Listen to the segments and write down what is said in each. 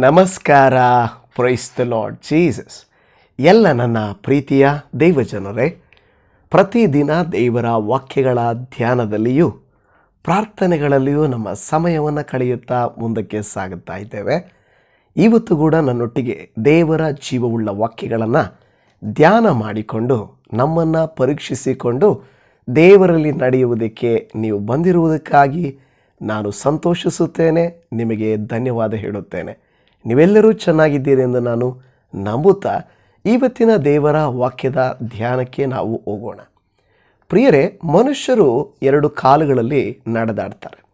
ನಮಸ್ಕಾರ praise the lord Jesus ಎಲ್ಲ ನನ್ನ ಪ್ರೀತಿಯ ದೈವಜನರೇ, ಪ್ರತಿದಿನ ದೇವರ ವಾಕ್ಯಗಳ ಧ್ಯಾನದಲ್ಲಿಯೂ, ಪ್ರಾರ್ಥನೆಗಳಲ್ಲಿಯೂ ನಮ್ಮ ಸಮಯವನ್ನು ಕಳೆಯುತ್ತಾ ಮುಂದಕ್ಕೆ ಸಾಗುತ್ತಾ ಇದ್ದೇವೆ. ಇವತ್ತು ಕೂಡ ನನ್ನೊಟ್ಟಿಗೆ ದೇವರ ಜೀವವುಳ್ಳ ವಾಕ್ಯಗಳನ್ನು ಧ್ಯಾನ ಮಾಡಿಕೊಂಡು, ನಮ್ಮನ್ನು ಪರೀಕ್ಷಿಸಿಕೊಂಡು, ದೇವರಲ್ಲಿ ನಡೆಯುವುದಕ್ಕೆ ನೀವು ಬಂದಿರುವುದಕ್ಕಾಗಿ ನಾನು ಸಂತೋಷಿಸುತ್ತೇನೆ, ನಿಮಗೆ ಧನ್ಯವಾದ ಹೇಳುತ್ತೇನೆ. ನೀವೆಲ್ಲರೂ ಚೆನ್ನಾಗಿದ್ದೀರಿ ಎಂದು ನಾನು ನಂಬುತ್ತಾ ಇವತ್ತಿನ ದೇವರ ವಾಕ್ಯದ ಧ್ಯಾನಕ್ಕೆ ನಾವು ಹೋಗೋಣ. ಪ್ರಿಯರೇ, ಮನುಷ್ಯರು ಎರಡು ಕಾಲುಗಳಲ್ಲಿ ನಡೆದಾಡ್ತಾರೆ.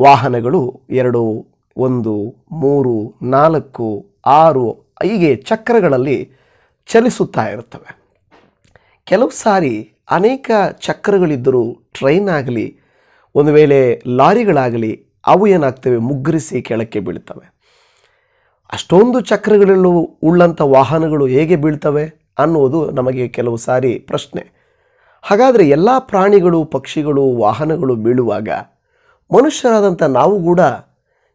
ವಾಹನಗಳು ಎರಡು, ಒಂದು, ಮೂರು, ನಾಲ್ಕು, ಆರು, ಹೀಗೆ ಚಕ್ರಗಳಲ್ಲಿ ಚಲಿಸುತ್ತಾ ಇರುತ್ತವೆ. ಕೆಲವು ಸಾರಿ ಅನೇಕ ಚಕ್ರಗಳಿದ್ದರೂ ಟ್ರೈನ್ ಆಗಲಿ, ಒಂದು ವೇಳೆ ಲಾರಿಗಳಾಗಲಿ, ಅವು ಏನಾಗ್ತವೆ, ಮುಗ್ಗರಿಸಿ ಕೆಳಕ್ಕೆ ಬೀಳ್ತವೆ. ಅಷ್ಟೊಂದು ಚಕ್ರಗಳಲ್ಲೂ ಉಳ್ಳಂಥ ವಾಹನಗಳು ಹೇಗೆ ಬೀಳ್ತವೆ ಅನ್ನುವುದು ನಮಗೆ ಕೆಲವು ಸಾರಿ ಪ್ರಶ್ನೆ. ಹಾಗಾದರೆ ಎಲ್ಲ ಪ್ರಾಣಿಗಳು, ಪಕ್ಷಿಗಳು, ವಾಹನಗಳು ಬೀಳುವಾಗ ಮನುಷ್ಯರಾದಂಥ ನಾವು ಕೂಡ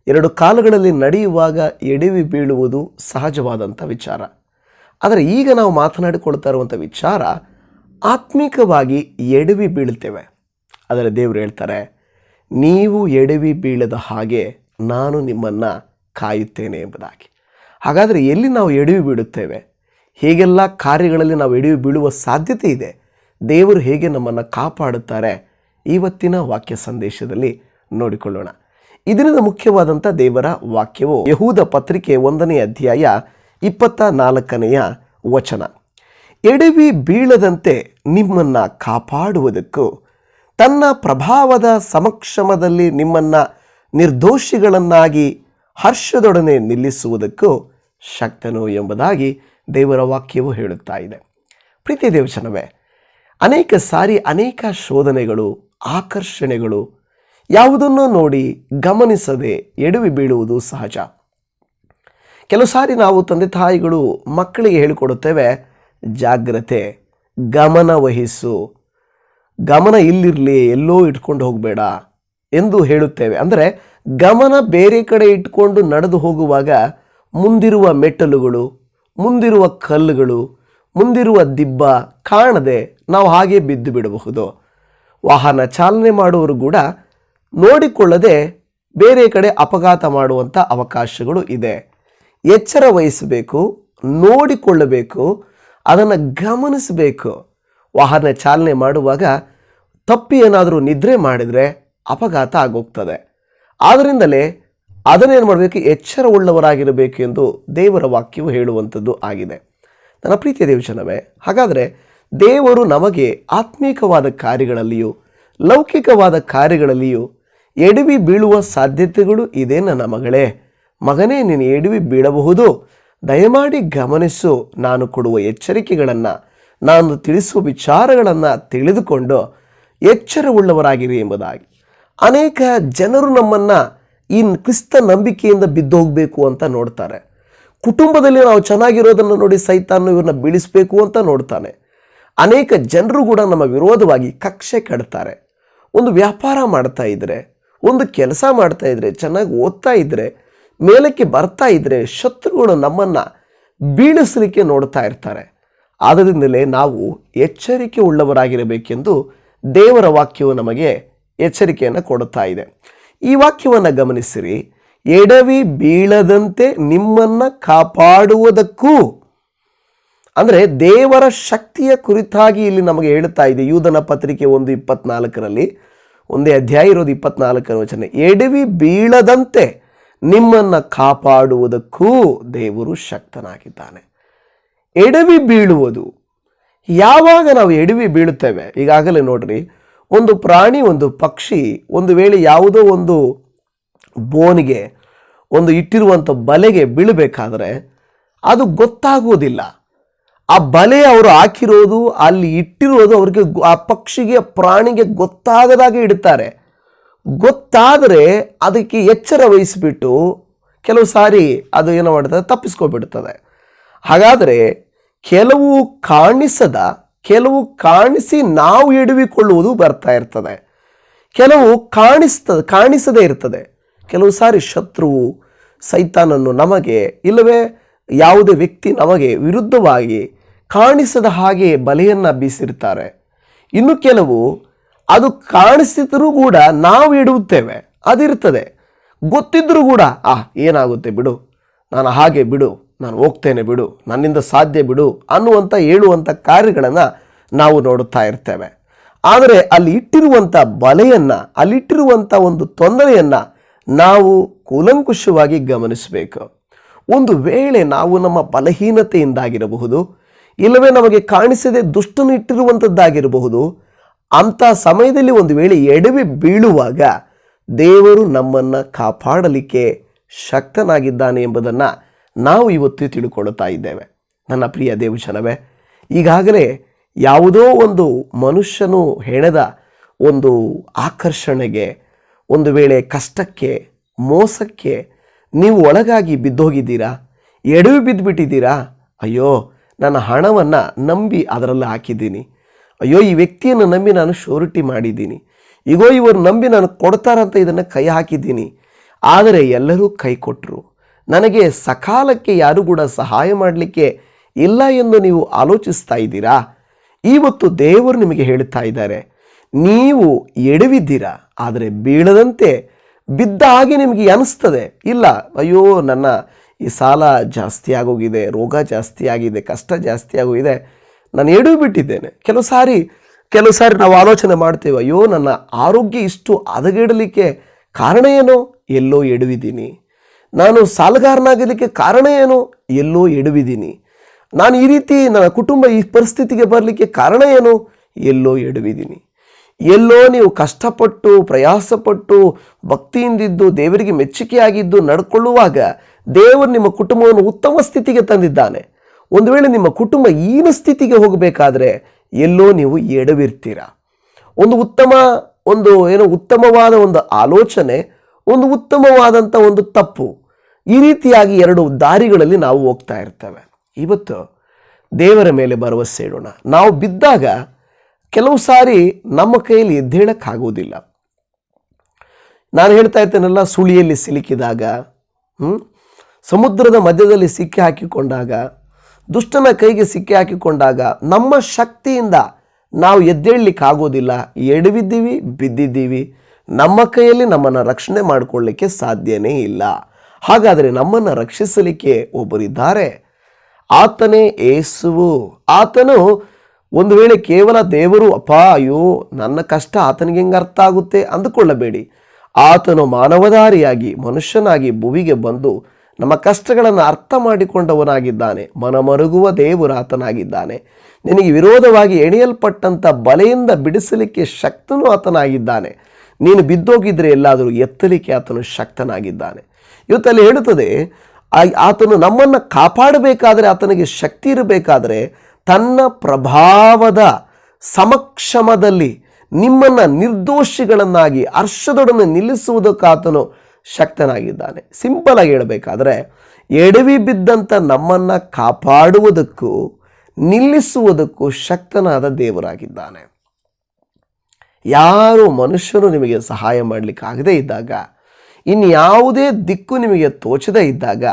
ಎರಡು ಕಾಲುಗಳಲ್ಲಿ ನಡೆಯುವಾಗ ಎಡವಿ ಬೀಳುವುದು ಸಹಜವಾದಂಥ ವಿಚಾರ. ಆದರೆ ಈಗ ನಾವು ಮಾತನಾಡಿಕೊಳ್ತಾ ಇರುವಂಥ ವಿಚಾರ ಆತ್ಮಿಕವಾಗಿ ಎಡವಿ ಬೀಳ್ತೇವೆ. ಆದರೆ ದೇವರು ಹೇಳ್ತಾರೆ, ನೀವು ಎಡವಿ ಬೀಳದ ಹಾಗೆ ನಾನು ನಿಮ್ಮನ್ನು ಕಾಯುತ್ತೇನೆ ಎಂಬುದಾಗಿ. ಹಾಗಾದರೆ ಎಲ್ಲಿ ನಾವು ಎಡವಿ ಬೀಳುತ್ತೇವೆ? ಹೇಗೆಲ್ಲ ಕಾರ್ಯಗಳಲ್ಲಿ ನಾವು ಎಡವಿ ಬೀಳುವ ಸಾಧ್ಯತೆ ಇದೆ? ದೇವರು ಹೇಗೆ ನಮ್ಮನ್ನು ಕಾಪಾಡುತ್ತಾರೆ? ಇವತ್ತಿನ ವಾಕ್ಯ ಸಂದೇಶದಲ್ಲಿ ನೋಡಿಕೊಳ್ಳೋಣ. ಇದರಿಂದ ಮುಖ್ಯವಾದಂಥ ದೇವರ ವಾಕ್ಯವು ಯಹೂದ ಪತ್ರಿಕೆ ಒಂದನೇ ಅಧ್ಯಾಯ ಇಪ್ಪತ್ತ ನಾಲ್ಕನೆಯ ವಚನ. ಎಡವಿ ಬೀಳದಂತೆ ನಿಮ್ಮನ್ನು ಕಾಪಾಡುವುದಕ್ಕೂ, ತನ್ನ ಪ್ರಭಾವದ ಸಮಕ್ಷಮದಲ್ಲಿ ನಿಮ್ಮನ್ನು ನಿರ್ದೋಷಿಗಳನ್ನಾಗಿ ಹರ್ಷದೊಡನೆ ನಿಲ್ಲಿಸುವುದಕ್ಕೂ ಶಕ್ತನು ಎಂಬುದಾಗಿ ದೇವರ ವಾಕ್ಯವು ಹೇಳುತ್ತಾ ಇದೆ. ಪ್ರೀತಿ ದೇವಚನವೇ ಅನೇಕ ಸಾರಿ ಅನೇಕ ಶೋಧನೆಗಳು, ಆಕರ್ಷಣೆಗಳು ಯಾವುದನ್ನು ನೋಡಿ ಗಮನಿಸದೆ ಎಡವಿ ಬೀಳುವುದು ಸಹಜ. ಕೆಲವು ಸಾರಿ ನಾವು ತಂದೆ ತಾಯಿಗಳು ಮಕ್ಕಳಿಗೆ ಹೇಳಿಕೊಡುತ್ತೇವೆ, ಜಾಗ್ರತೆ, ಗಮನ ವಹಿಸು, ಗಮನ ಇಲ್ಲಿರಲಿ, ಎಲ್ಲೋ ಇಟ್ಕೊಂಡು ಹೋಗಬೇಡ ಎಂದು ಹೇಳುತ್ತೇವೆ. ಅಂದರೆ ಗಮನ ಬೇರೆ ಕಡೆ ಇಟ್ಕೊಂಡು ನಡೆದು ಹೋಗುವಾಗ ಮುಂದಿರುವ ಮೆಟ್ಟಲುಗಳು, ಮುಂದಿರುವ ಕಲ್ಲುಗಳು, ಮುಂದಿರುವ ದಿಬ್ಬ ಕಾಣದೆ ನಾವು ಹಾಗೆ ಬಿದ್ದು ಬಿಡಬಹುದು. ವಾಹನ ಚಾಲನೆ ಮಾಡುವರು ಕೂಡ ನೋಡಿಕೊಳ್ಳದೆ ಬೇರೆ ಕಡೆ ಅಪಘಾತ ಮಾಡುವಂಥ ಅವಕಾಶಗಳು ಇದೆ. ಎಚ್ಚರ ವಹಿಸಬೇಕು, ನೋಡಿಕೊಳ್ಳಬೇಕು, ಅದನ್ನು ಗಮನಿಸಬೇಕು. ವಾಹನ ಚಾಲನೆ ಮಾಡುವಾಗ ತಪ್ಪಿ ಏನಾದರೂ ನಿದ್ರೆ ಮಾಡಿದರೆ ಅಪಘಾತ ಆಗೋಗ್ತದೆ. ಆದ್ದರಿಂದಲೇ ಅದನ್ನೇನು ಮಾಡಬೇಕು? ಎಚ್ಚರ ಉಳ್ಳವರಾಗಿರಬೇಕು ಎಂದು ದೇವರ ವಾಕ್ಯವು ಹೇಳುವಂಥದ್ದು ಆಗಿದೆ. ನನ್ನ ಪ್ರೀತಿಯ ದೇವಜನವೇ, ಹಾಗಾದರೆ ದೇವರು ನಮಗೆ ಆತ್ಮೀಕವಾದ ಕಾರ್ಯಗಳಲ್ಲಿಯೂ, ಲೌಕಿಕವಾದ ಕಾರ್ಯಗಳಲ್ಲಿಯೂ ಎಡವಿ ಬೀಳುವ ಸಾಧ್ಯತೆಗಳು ಇದೆ ನನ್ನ ಮಗಳೇ. ಮಗನೇ, ನೀನು ಎಡವಿ ಬೀಳಬಹುದು. ದಯಮಾಡಿ ಗಮನಿಸು, ನಾನು ಕೊಡುವ ಎಚ್ಚರಿಕೆಗಳನ್ನು, ನಾನು ತಿಳಿಸುವ ವಿಚಾರಗಳನ್ನು ತಿಳಿದುಕೊಂಡು ಎಚ್ಚರವುಳ್ಳವರಾಗಿರಿ ಎಂಬುದಾಗಿ. ಅನೇಕ ಜನರು ನಮ್ಮನ್ನು ಈ ಕ್ರಿಸ್ತ ನಂಬಿಕೆಯಿಂದ ಬಿದ್ದೋಗಬೇಕು ಅಂತ ನೋಡ್ತಾರೆ. ಕುಟುಂಬದಲ್ಲಿ ನಾವು ಚೆನ್ನಾಗಿರೋದನ್ನು ನೋಡಿ ಸೈತಾನು ಇವ್ರನ್ನ ಬೀಳಿಸಬೇಕು ಅಂತ ನೋಡ್ತಾನೆ. ಅನೇಕ ಜನರು ಕೂಡ ನಮ್ಮ ವಿರೋಧವಾಗಿ ಕಕ್ಷೆ ಕಡ್ತಾರೆ ಒಂದು ವ್ಯಾಪಾರ ಮಾಡ್ತಾ ಇದ್ರೆ, ಒಂದು ಕೆಲಸ ಮಾಡ್ತಾ ಇದ್ರೆ, ಚೆನ್ನಾಗಿ ಓದ್ತಾ ಇದ್ರೆ, ಮೇಲಕ್ಕೆ ಬರ್ತಾ ಇದ್ರೆ ಶತ್ರುಗಳು ನಮ್ಮನ್ನು ಬೀಳಿಸಲಿಕ್ಕೆ ನೋಡ್ತಾ ಇರ್ತಾರೆ. ಆದ್ದರಿಂದಲೇ ನಾವು ಎಚ್ಚರಿಕೆ ಉಳ್ಳವರಾಗಿರಬೇಕೆಂದು ದೇವರ ವಾಕ್ಯವು ನಮಗೆ ಎಚ್ಚರಿಕೆಯನ್ನು ಕೊಡುತ್ತಾ ಇದೆ. ಈ ವಾಕ್ಯವನ್ನು ಗಮನಿಸಿರಿ. ಎಡವಿ ಬೀಳದಂತೆ ನಿಮ್ಮನ್ನು ಕಾಪಾಡುವುದಕ್ಕೂ, ಅಂದರೆ ದೇವರ ಶಕ್ತಿಯ ಕುರಿತಾಗಿ ಇಲ್ಲಿ ನಮಗೆ ಹೇಳುತ್ತಾ ಇದೆ. ಯೂಧನ ಪತ್ರಿಕೆ ಒಂದು ಇಪ್ಪತ್ನಾಲ್ಕರಲ್ಲಿ, ಒಂದೇ ಅಧ್ಯಾಯ ಇರೋದು ಇಪ್ಪತ್ನಾಲ್ಕರ ವಚನ. ಎಡವಿ ಬೀಳದಂತೆ ನಿಮ್ಮನ್ನು ಕಾಪಾಡುವುದಕ್ಕೂ ದೇವರು ಶಕ್ತನಾಗಿದ್ದಾನೆ. ಎಡವಿ ಬೀಳುವುದು. ಯಾವಾಗ ನಾವು ಎಡವಿ ಬೀಳುತ್ತೇವೆ? ಈಗಾಗಲೇ ನೋಡ್ರಿ ಒಂದು ಪ್ರಾಣಿ, ಒಂದು ಪಕ್ಷಿ, ಒಂದು ವೇಳೆ ಯಾವುದೋ ಒಂದು ಬೋನಿಗೆ, ಒಂದು ಇಟ್ಟಿರುವಂಥ ಬಲೆಗೆ ಬೀಳಬೇಕಾದ್ರೆ ಅದು ಗೊತ್ತಾಗುವುದಿಲ್ಲ. ಆ ಬಲೆ ಅವರು ಹಾಕಿರೋದು, ಅಲ್ಲಿ ಇಟ್ಟಿರೋದು ಅವ್ರಿಗೆ ಆ ಪಕ್ಷಿಗೆ ಪ್ರಾಣಿಗೆ ಗೊತ್ತಾಗದಾಗೆ ಇಡ್ತಾರೆ. ಗೊತ್ತಾದರೆ ಅದಕ್ಕೆ ಎಚ್ಚರ ವಹಿಸಿಬಿಟ್ಟು ಕೆಲವು ಸಾರಿ ಅದು ಏನೋ ಮಾಡ್ತದೆ, ತಪ್ಪಿಸ್ಕೊಬಿಡ್ತದೆ. ಹಾಗಾದರೆ ಕೆಲವು ಕಾಣಿಸದ ಕೆಲವು ಕಾಣಿಸಿ ನಾವು ಎಡವಿಕೊಳ್ಳುವುದು ಬರ್ತಾ ಇರ್ತದೆ. ಕೆಲವು ಕಾಣಿಸ್ತದೆ ಕಾಣಿಸದೇ ಇರ್ತದೆ. ಕೆಲವು ಸಾರಿ ಶತ್ರುವು ಸೈತಾನನ್ನು ನಮಗೆ, ಇಲ್ಲವೇ ಯಾವುದೇ ವ್ಯಕ್ತಿ ನಮಗೆ ವಿರುದ್ಧವಾಗಿ ಕಾಣಿಸದ ಹಾಗೆ ಬಲೆಯನ್ನು ಬೀಸಿರ್ತಾರೆ. ಇನ್ನು ಕೆಲವು ಅದು ಕಾಣಿಸಿದರೂ ಕೂಡ ನಾವು ಇಡುತ್ತೇವೆ ಅದಿರ್ತದೆ. ಗೊತ್ತಿದ್ದರೂ ಕೂಡ ಆ ಏನಾಗುತ್ತೆ ಬಿಡು. ನಾನು ಹಾಗೆ ಬಿಡು. ನಾನು ಹೋಗ್ತೇನೆ ಬಿಡು, ನನ್ನಿಂದ ಸಾಧ್ಯ ಬಿಡು ಅನ್ನುವಂಥ ಹೇಳುವಂಥ ಕಾರ್ಯಗಳನ್ನು ನಾವು ನೋಡುತ್ತಾ ಇರ್ತೇವೆ. ಆದರೆ ಅಲ್ಲಿ ಇಟ್ಟಿರುವಂಥ ಬಲೆಯನ್ನು ಅಲ್ಲಿಟ್ಟಿರುವಂಥ ಒಂದು ತೊಂದರೆಯನ್ನು ನಾವು ಕೂಲಂಕುಷವಾಗಿ ಗಮನಿಸಬೇಕು. ಒಂದು ವೇಳೆ ನಾವು ನಮ್ಮ ಬಲಹೀನತೆಯಿಂದಾಗಿರಬಹುದು, ಇಲ್ಲವೇ ನಮಗೆ ಕಾಣಿಸದೆ ದುಷ್ಟನು ಇಟ್ಟಿರುವಂಥದ್ದಾಗಿರಬಹುದು ಅಂಥ ಸಮಯದಲ್ಲಿ ಒಂದು ವೇಳೆ ಎಡವಿ ಬೀಳುವಾಗ ದೇವರು ನಮ್ಮನ್ನು ಕಾಪಾಡಲಿಕ್ಕೆ ಶಕ್ತನಾಗಿದ್ದಾನೆ ಎಂಬುದನ್ನು ನಾವು ಇವತ್ತು ತಿಳ್ಕೊಳ್ಳುತ್ತಾ ಇದ್ದೇವೆ. ನನ್ನ ಪ್ರಿಯ ದೇವಜನವೇ, ಈಗಾಗಲೇ ಯಾವುದೋ ಒಂದು ಮನುಷ್ಯನು ಹೆಣೆದ ಒಂದು ಆಕರ್ಷಣೆಗೆ, ಒಂದು ವೇಳೆ ಕಷ್ಟಕ್ಕೆ, ಮೋಸಕ್ಕೆ ನೀವು ಒಳಗಾಗಿ ಬಿದ್ದೋಗಿದ್ದೀರಾ? ಎಡವಿ ಬಿದ್ದುಬಿಟ್ಟಿದ್ದೀರಾ? ಅಯ್ಯೋ, ನನ್ನ ಹಣವನ್ನು ನಂಬಿ ಅದರಲ್ಲಿ ಹಾಕಿದ್ದೀನಿ. ಅಯ್ಯೋ, ಈ ವ್ಯಕ್ತಿಯನ್ನು ನಂಬಿ ನಾನು ಶೋರಿಟಿ ಮಾಡಿದ್ದೀನಿ. ಈಗೋ ಇವರು ನಂಬಿ ನಾನು ಕೊಡ್ತಾರಂತ ಇದನ್ನು ಕೈ ಹಾಕಿದ್ದೀನಿ. ಆದರೆ ಎಲ್ಲರೂ ಕೈ ಕೊಟ್ಟರು ನನಗೆ ಸಕಾಲಕ್ಕೆ ಯಾರು ಕೂಡ ಸಹಾಯ ಮಾಡಲಿಕ್ಕೆ ಇಲ್ಲ ಎಂದು ನೀವು ಆಲೋಚಿಸ್ತಾ ಇದ್ದೀರಾ? ಇವತ್ತು ದೇವರು ನಿಮಗೆ ಹೇಳ್ತಾ ಇದ್ದಾರೆ, ನೀವು ಎಡವಿದ್ದೀರಾ? ಆದರೆ ಬೀಳದಂತೆ ಬಿದ್ದ ಹಾಗೆ ನಿಮಗೆ ಅನಿಸ್ತದೆ. ಇಲ್ಲ, ಅಯ್ಯೋ, ನನ್ನ ಈ ಸಾಲ ಜಾಸ್ತಿ ಆಗೋಗಿದೆ, ರೋಗ ಜಾಸ್ತಿ ಆಗಿದೆ, ಕಷ್ಟ ಜಾಸ್ತಿ ಆಗೋಗಿದೆ, ನಾನು ಎಡವಿ ಬಿಟ್ಟಿದ್ದೇನೆ ಕೆಲವು ಸಾರಿ ಕೆಲವು ಸಾರಿ ನಾವು ಆಲೋಚನೆ ಮಾಡ್ತೇವೆ, ಅಯ್ಯೋ, ನನ್ನ ಆರೋಗ್ಯ ಇಷ್ಟು ಹದಗೆಡಲಿಕ್ಕೆ ಕಾರಣ ಏನೋ? ಎಲ್ಲೋ ಎಡವಿದ್ದೀನಿ. ನಾನು ಸಾಲಗಾರನಾಗಲಿಕ್ಕೆ ಕಾರಣ ಏನು? ಎಲ್ಲೋ ಎಡವಿದ್ದೀನಿ. ನಾನು ಈ ರೀತಿ ನನ್ನ ಕುಟುಂಬ ಈ ಪರಿಸ್ಥಿತಿಗೆ ಬರಲಿಕ್ಕೆ ಕಾರಣ ಏನು? ಎಲ್ಲೋ ಎಡವಿದ್ದೀನಿ. ಎಲ್ಲೋ ನೀವು ಕಷ್ಟಪಟ್ಟು, ಪ್ರಯಾಸಪಟ್ಟು, ಭಕ್ತಿಯಿಂದಿದ್ದು, ದೇವರಿಗೆ ಮೆಚ್ಚುಗೆಯಾಗಿದ್ದು ನಡ್ಕೊಳ್ಳುವಾಗ ದೇವರು ನಿಮ್ಮ ಕುಟುಂಬವನ್ನು ಉತ್ತಮ ಸ್ಥಿತಿಗೆ ತಂದಿದ್ದಾನೆ. ಒಂದು ವೇಳೆ ನಿಮ್ಮ ಕುಟುಂಬ ಈನ ಸ್ಥಿತಿಗೆ ಹೋಗಬೇಕಾದ್ರೆ ಎಲ್ಲೋ ನೀವು ಎಡವಿರ್ತೀರ? ಒಂದು ಉತ್ತಮ, ಒಂದು ಏನೋ ಉತ್ತಮವಾದ ಒಂದು ಆಲೋಚನೆ ಒಂದು ಉತ್ತಮವಾದಂಥ ಒಂದು ತಪ್ಪು. ಈ ರೀತಿಯಾಗಿ ಎರಡು ದಾರಿಗಳಲ್ಲಿ ನಾವು ಹೋಗ್ತಾ ಇರ್ತೇವೆ. ಇವತ್ತು ದೇವರ ಮೇಲೆ ಭರವಸೆ ಇಡೋಣ. ನಾವು ಬಿದ್ದಾಗ ಕೆಲವು ಸಾರಿ ನಮ್ಮ ಕೈಯಲ್ಲಿ ಎದ್ದೇಳಕ್ಕಾಗೋದಿಲ್ಲ ನಾನು ಹೇಳ್ತಾ ಇರ್ತೇನಲ್ಲ, ಸುಳಿಯಲ್ಲಿ ಸಿಲುಕಿದಾಗ? ಸಮುದ್ರದ ಮಧ್ಯದಲ್ಲಿ ಸಿಕ್ಕಿ ಹಾಕಿಕೊಂಡಾಗ, ದುಷ್ಟನ ಕೈಗೆ ಸಿಕ್ಕಿ ಹಾಕಿಕೊಂಡಾಗ ನಮ್ಮ ಶಕ್ತಿಯಿಂದ ನಾವು ಎದ್ದೇಳಲಿಕ್ಕಾಗೋದಿಲ್ಲ ಎಡವಿದ್ದೀವಿ, ಬಿದ್ದಿದ್ದೀವಿ. ನಮ್ಮ ಕೈಯಲ್ಲಿ ನಮ್ಮನ್ನು ರಕ್ಷಣೆ ಮಾಡಿಕೊಳ್ಳಿಕ್ಕೆ ಸಾಧ್ಯನೇ ಇಲ್ಲ. ಹಾಗಾದರೆ ನಮ್ಮನ್ನು ರಕ್ಷಿಸಲಿಕ್ಕೆ ಒಬ್ಬರಿದ್ದಾರೆ. ಆತನೇ ಏಸುವು. ಆತನು ಒಂದು ವೇಳೆ ಕೇವಲ ದೇವರು, ಅಪ್ಪ, ಅಯ್ಯೋ, ನನ್ನ ಕಷ್ಟ ಆತನಿಗೆ ಹೆಂಗೆ ಅರ್ಥ ಆಗುತ್ತೆ? ಅಂದುಕೊಳ್ಳಬೇಡಿ. ಆತನು ಮಾನವಧಾರಿಯಾಗಿ, ಮನುಷ್ಯನಾಗಿ ಭುವಿಗೆ ಬಂದು ನಮ್ಮ ಕಷ್ಟಗಳನ್ನು ಅರ್ಥ ಮಾಡಿಕೊಂಡವನಾಗಿದ್ದಾನೆ. ಮನಮರುಗುವ ದೇವರು ಆತನಾಗಿದ್ದಾನೆ. ನಿನಗೆ ವಿರೋಧವಾಗಿ ಎಣೆಯಲ್ಪಟ್ಟಂಥ ಬಲೆಯಿಂದ ಬಿಡಿಸಲಿಕ್ಕೆ ಶಕ್ತನೂ ಆತನಾಗಿದ್ದಾನೆ. ನೀನು ಬಿದ್ದೋಗಿದ್ರೆ ಎಲ್ಲಾದರೂ ಎತ್ತಲಿಕ್ಕೆ ಆತನು ಶಕ್ತನಾಗಿದ್ದಾನೆ. ಇವತ್ತಲ್ಲಿ ಹೇಳುತ್ತದೆ ಆತನು ನಮ್ಮನ್ನು ಕಾಪಾಡಬೇಕಾದರೆ ಆತನಿಗೆ ಶಕ್ತಿ ಇರಬೇಕಾದರೆ ತನ್ನ ಪ್ರಭಾವದ ಸಮಕ್ಷಮದಲ್ಲಿ ನಿಮ್ಮನ್ನು ನಿರ್ದೋಷಿಗಳನ್ನಾಗಿ, ಹರ್ಷದೊಡನೆ ನಿಲ್ಲಿಸುವುದಕ್ಕಾತನು ಶಕ್ತನಾಗಿದ್ದಾನೆ. ಸಿಂಪಲ್ ಆಗಿ ಹೇಳಬೇಕಾದ್ರೆ, ಎಡವಿ ಬಿದ್ದಂಥ ನಮ್ಮನ್ನು ಕಾಪಾಡುವುದಕ್ಕೂ ನಿಲ್ಲಿಸುವುದಕ್ಕೂ ಶಕ್ತನಾದ ದೇವರಾಗಿದ್ದಾನೆ. ಯಾರು ಮನುಷ್ಯರು ನಿಮಗೆ ಸಹಾಯ ಮಾಡಲಿಕ್ಕೆ ಆಗದೇ ಇದ್ದಾಗ, ಇನ್ಯಾವುದೇ ದಿಕ್ಕು ನಿಮಗೆ ತೋಚದೇ ಇದ್ದಾಗ,